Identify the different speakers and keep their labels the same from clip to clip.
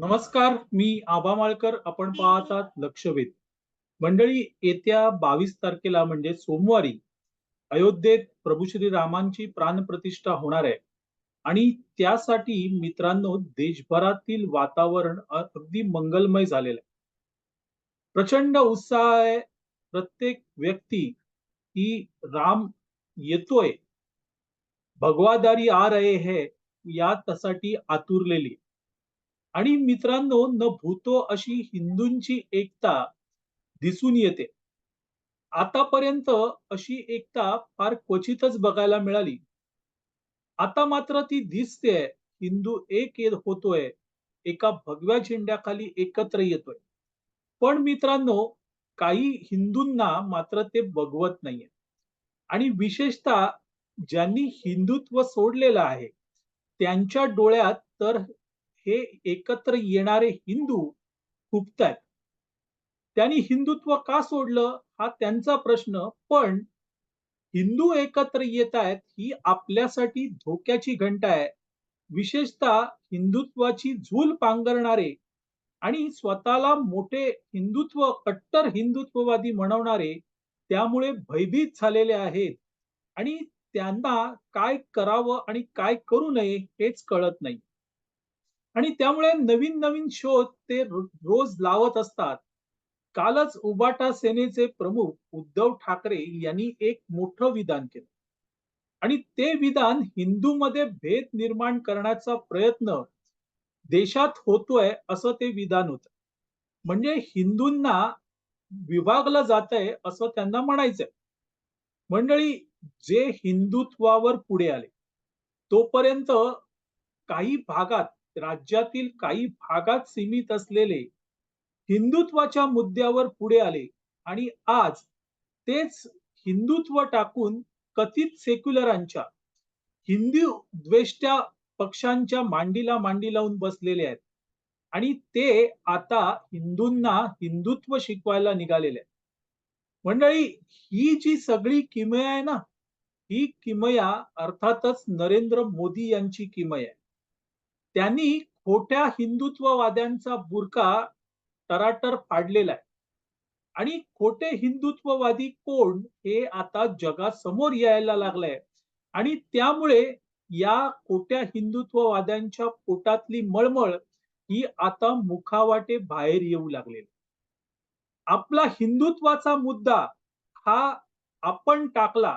Speaker 1: नमस्कार मी आबा माळकर. आपण पाहतात लक्षवेध. मंडळी येत्या बावीस तारखेला म्हणजे सोमवारी अयोध्येत प्रभू श्री रामांची प्राणप्रतिष्ठा होणार आहे. आणि त्यासाठी मित्रांनो देशभरातील वातावरण अगदी मंगलमय झालेलं आहे. प्रचंड उत्साह आहे. प्रत्येक व्यक्ती ही राम येतोय. भगवादारी आ रहे है यासाठी आतुरलेली आहे. आणि मित्रांनो न भूतो अशी हिंदूंची एकता दिसून येते. आतापर्यंत अशी एकता फार क्वचितच बघायला मिळाली. आता मात्र ती दिसते हिंदू एक होतोय एका भगव्या झेंड्याखाली एकत्र येतोय. पण मित्रांनो काही हिंदूंना मात्र ते बघवत नाहीये. आणि विशेषतः ज्यांनी हिंदुत्व सोडलेलं आहे त्यांच्या डोळ्यात तर हे एकत्र येणारे हिंदू खुपतायत त्यांनी हिंदुत्व का सोडलं? हा त्यांचा प्रश्न. पण हिंदू एकत्र येत आहेत ही आपल्यासाठी धोक्याची घंटा आहे. विशेषतः हिंदुत्वाची झूल पांघरणारे आणि स्वतःला मोठे हिंदुत्व कट्टर हिंदुत्ववादी म्हणवणारे त्यामुळे भयभीत झालेले आहेत. आणि त्यांना काय करावं आणि काय करू नये हेच कळत नाही. आणि त्यामुळे नवीन नवीन शोध ते रोज लावत असतात. कालच उबाटा सेनेचे प्रमुख उद्धव ठाकरे यांनी एक मोठं विधान केलं. आणि ते विधान हिंदूमध्ये भेद निर्माण करण्याचा प्रयत्न देशात होतोय असं ते विधान होत. म्हणजे हिंदूंना विभागलं जात आहे असं त्यांना म्हणायचंय. मंडळी जे हिंदुत्वावर पुढे आले तोपर्यंत काही भागात राज्यातील काही भागात सीमित असलेले हिंदुत्वाच्या मुद्द्यावर पुढे आले आणि आज तेच हिंदुत्व टाकून कथित सेक्युलरांच्या हिंदू द्वेष्ट्या पक्षांच्या मांडीला मांडी लावून बसलेले आहेत. आणि ते आता हिंदूंना हिंदुत्व शिकवायला निघालेले आहेत. मंडळी ही जी सगळी किमया आहे ना ही किमया अर्थातच नरेंद्र मोदी यांची किमया आहे. त्यांनी खोट्या हिंदुत्ववाद्यांचा बुरका टराटर फाडलेला आहे. आणि खोटे हिंदुत्ववादी कोण हे आता जगासमोर यायला लागलंय. आणि त्यामुळे या खोट्या हिंदुत्ववाद्यांच्या पोटातली मळमळ ही आता मुखावाटे बाहेर येऊ लागलेली आपला हिंदुत्वाचा मुद्दा हा आपण टाकला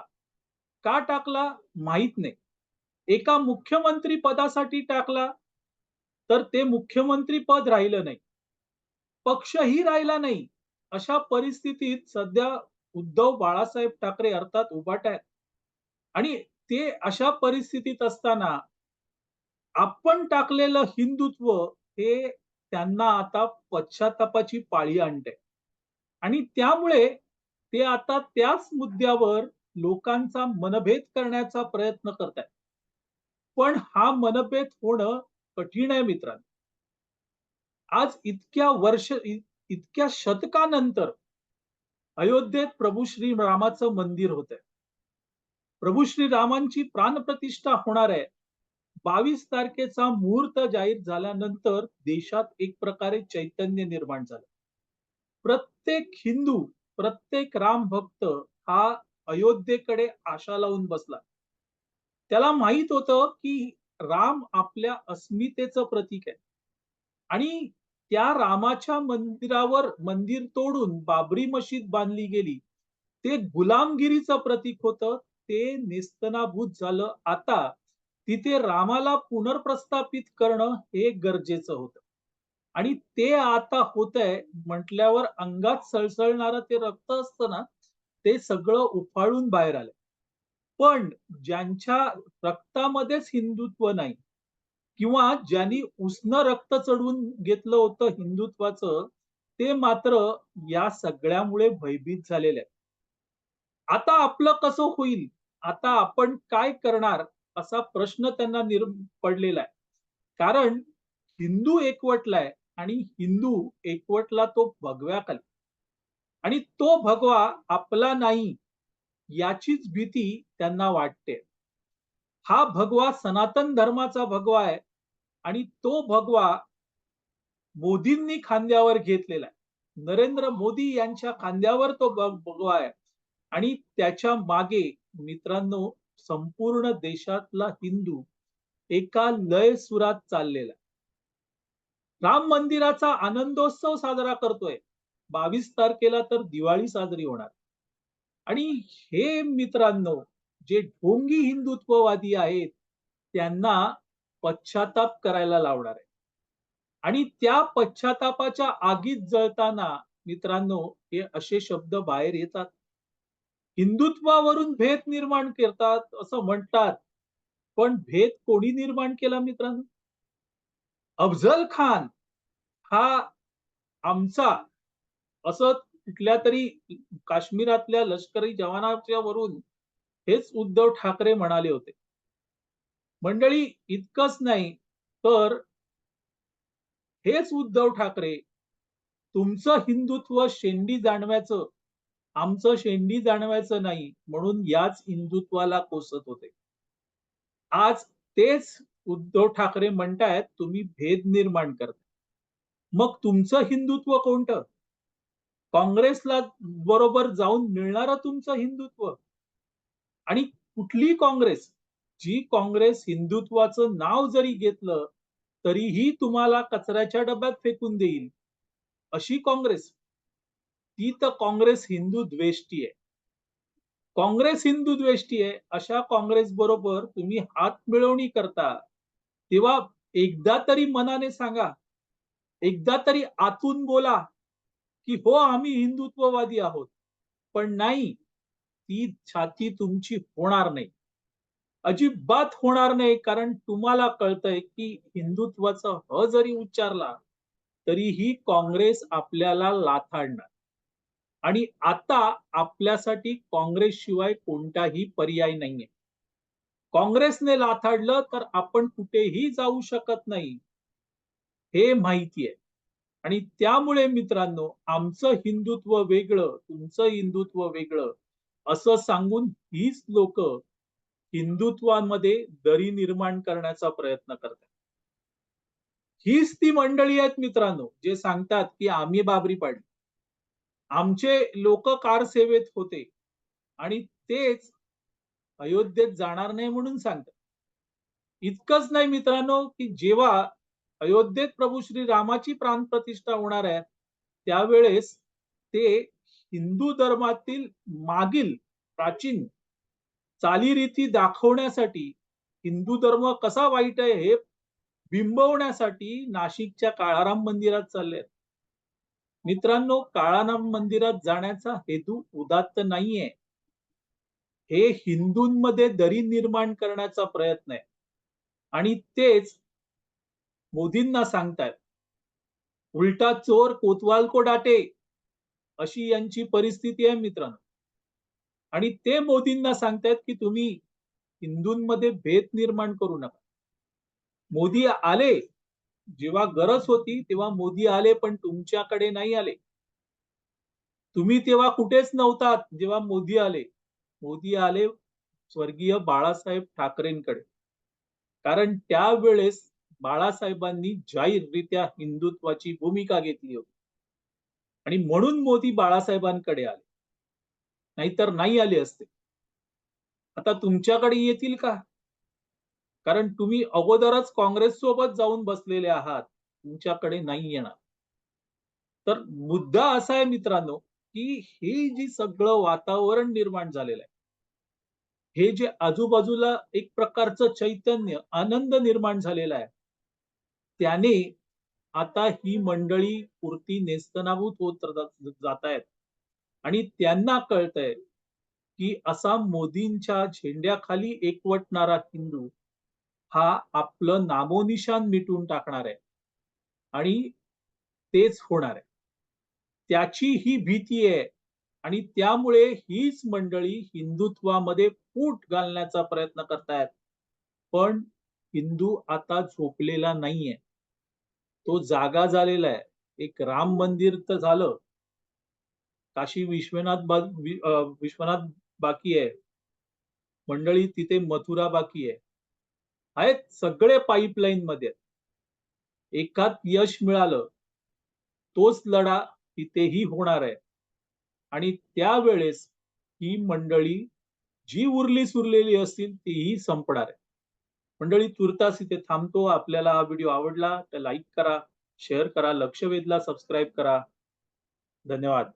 Speaker 1: का टाकला माहीत नाही. एका मुख्यमंत्री पदासाठी टाकला तर ते मुख्यमंत्री पद राहिलं नाही. पक्षही राहिला नाही. अशा परिस्थितीत सध्या उद्धव बाळासाहेब ठाकरे अर्थात उभाट आहेत आणि ते अशा परिस्थितीत असताना आपण टाकलेलं हिंदुत्व हे त्यांना आता पश्चातापाची पाळी आणते आणि त्यामुळे ते आता त्याच मुद्द्यावर लोकांचा मनभेद करण्याचा प्रयत्न करत आहेत पण हा मनभेद होणं कठीण आहे मित्रांनो. आज इतक्या वर्ष इतक्या शतकानंतर अयोध्येत प्रभू श्री रामाचं मंदिर होत आहे प्रभू श्री रामांची प्राणप्रतिष्ठा होणार आहे. बावीस तारखेचा मुहूर्त जाहीर झाल्यानंतर देशात एक प्रकारे चैतन्य निर्माण झालं. प्रत्येक हिंदू प्रत्येक राम भक्त हा अयोध्येकडे आशा लावून बसला. त्याला माहीत होतं की राम आपल्या अस्मितेचं प्रतीक आहे. आणि त्या रामाच्या मंदिरावर मंदिर तोडून बाबरी मशीद बांधली गेली. ते गुलामगिरीचं प्रतीक होतं. ते नेस्तनाभूत झालं. आता तिथे रामाला पुनर्प्रस्थापित करणं हे गरजेचं होतं. आणि ते आता होत आहे म्हटल्यावर अंगात सळसळणारं ते रक्त असतं ना ते सगळं उफाळून बाहेर आलं पण ज्यांच्या रक्तामध्येच हिंदुत्व नाही किंवा ज्यांनी उष्ण रक्त चढवून घेतलं होतं हिंदुत्वाचं ते मात्र या सगळ्यामुळे भयभीत झालेले आहेत. आता आपलं कसं होईल? आता आपण काय करणार? असा प्रश्न त्यांना निर् पडलेला आहे. कारण हिंदू एकवटलाय आणि हिंदू एकवटला तो भगव्याखाली. आणि तो भगवा आपला नाही याचीच भीती त्यांना वाटते. हा भगवा सनातन धर्माचा भगवा आहे आणि तो भगवा मोदींनी खांद्यावर घेतलेला आहे. नरेंद्र मोदी यांच्या खांद्यावर तो भगवा आहे. आणि त्याच्यामागे मित्रांनो संपूर्ण देशातला हिंदू एका लय सुरात चाललेला आहे. राम मंदिराचा आनंदोत्सव साजरा करतोय. बावीस तारखेला तर दिवाळी साजरी होणार. आणि हे मित्रांनो जे ढोंगी हिंदुत्ववादी आहेत त्यांना पश्चाताप करायला लावणार आहे आणि त्या पश्चातापाच्या आगीत जळताना मित्रांनो हे असे शब्द बाहेर येतात. हिंदुत्वावरून भेद निर्माण करतात असं म्हणतात. पण भेद कोणी निर्माण केला मित्रांनो? अफजल खान हा आमचा असं कुठल्या तरी काश्मीरातल्या लष्करी जवानाच्या वरून हेच उद्धव ठाकरे म्हणाले होते. मंडळी इतकंच नाही तर हेच उद्धव ठाकरे तुमचं हिंदुत्व शेंडी जाणवायचं आमचं शेंडी जाणवायचं नाही म्हणून याच हिंदुत्वाला कोसत होते. आज तेच उद्धव ठाकरे म्हणतायत तुम्ही भेद निर्माण करता मग तुमचं हिंदुत्व कोणतं? काँग्रेसला बरोबर जाऊन मिळणार तुमचं हिंदुत्व. आणि कुठली काँग्रेस? जी काँग्रेस हिंदुत्वाचं नाव जरी घेतलं तरीही तुम्हाला कचऱ्याच्या डब्यात फेकून देईल. अशी काँग्रेस. ती तर काँग्रेस हिंदू द्वेष्टी आहे. काँग्रेस हिंदू द्वेष्टी आहे अशा काँग्रेस बरोबर तुम्ही हात मिळवणी करता. तेव्हा एकदा तरी मनाने सांगा. एकदा तरी आतून बोला. की हो आम्ही हिंदुत्ववादी आहोत पण नाही ती छाती तुमची होणार नाही. अजिबात होणार नाही कारण तुम्हाला कळतंय की हिंदुत्वाचा ह जरी उच्चारला तरीही काँग्रेस आपल्याला लाथाडणार आणि आता आपल्यासाठी काँग्रेस शिवाय कोणताही पर्याय नाहीये. काँग्रेसने लाथाडलं तर आपण कुठेही जाऊ शकत नाही हे माहिती आहे आणि त्यामुळे मित्रांनो आमचं हिंदुत्व वेगळं तुमचं हिंदुत्व वेगळं असं सांगून हीच लोक हिंदुत्वामध्ये दरी निर्माण करण्याचा प्रयत्न करतात. हीच ती मंडळी आहेत मित्रांनो जे सांगतात की आम्ही बाबरी पाडली. आमचे लोक कार सेवेत होते आणि तेच अयोध्येत जाणार नाही म्हणून सांगतात. इतकंच नाही मित्रांनो की जेव्हा अयोध्येत प्रभू श्री रामाची प्राणप्रतिष्ठा होणार आहे. त्यावेळेस ते हिंदू धर्मातील मागील प्राचीन चालीरीती दाखवण्यासाठी हिंदू धर्म कसा वाईट आहे हे बिंबवण्यासाठी नाशिकच्या काळाराम मंदिरात चालले मित्रांनो काळाराम मंदिरात जाण्याचा हेतू उदात्त नाहीये. हे हिंदूंमध्ये दरी निर्माण करण्याचा प्रयत्न आहे. आणि तेच मोदींना सांगतायत उलटा चोर कोतवाल को डाटे. अशी यांची परिस्थिती आहे मित्रांनो. आणि ते मोदींना सांगतायत की तुम्ही हिंदूंमध्ये भेद निर्माण करू नका. मोदी आले जेव्हा गरज होती तेव्हा मोदी आले पण तुमच्याकडे नाही आले. तुम्ही तेव्हा कुठेच नव्हतात जेव्हा मोदी आले. मोदी आले स्वर्गीय बाळासाहेब ठाकरेंकडे. कारण त्यावेळेस बाळासाहेबांनी जाहीररित्या हिंदुत्वाची भूमिका घेतली होती. आणि म्हणून मोदी बाळासाहेबांकडे आले. नाहीतर नाही आले असते. आता तुमच्याकडे येतील का? कारण तुम्ही अगोदरच काँग्रेस सोबत जाऊन बसलेले आहात. तुमच्याकडे नाही येणार. तर मुद्दा असा आहे मित्रांनो की हे जी सगळं वातावरण निर्माण झालेलं आहे हे जे आजूबाजूला एक प्रकारचं चैतन्य आनंद निर्माण झालेला आहे त्याने आता ही मंडळी पुरती नेस्तनाभूत होत जात आहेत आणि त्यांना कळतंय की असा मोदींच्या झेंड्याखाली एकवटणारा हिंदू हा आपलं नामोनिशान मिटून टाकणार आहे. आणि तेच होणार आहे. त्याची ही भीती आहे आणि त्यामुळे हीच मंडळी हिंदुत्वामध्ये फूट घालण्याचा प्रयत्न करतायत. पण हिंदू आता झोपलेला नाहीये. तो जागा झालेला आहे. एक राम मंदिर तर झालं. काशी विश्वनाथ बा विश्वनाथ बाकी आहे. मंडळी तिथे मथुरा बाकी आहे. आहेत सगळे पाईपलाईन मध्ये. एकात यश मिळालं. तोच लढा तिथेही होणार आहे. आणि त्यावेळेस ही मंडळी जी उरली सुरलेली असतील तीही संपणार आहे. मंडळी तुर्तास इथे थांबतो. आपल्याला हा व्हिडिओ आवडला तर लाईक करा शेअर करा लक्ष वेधला सबस्क्राईब करा. धन्यवाद.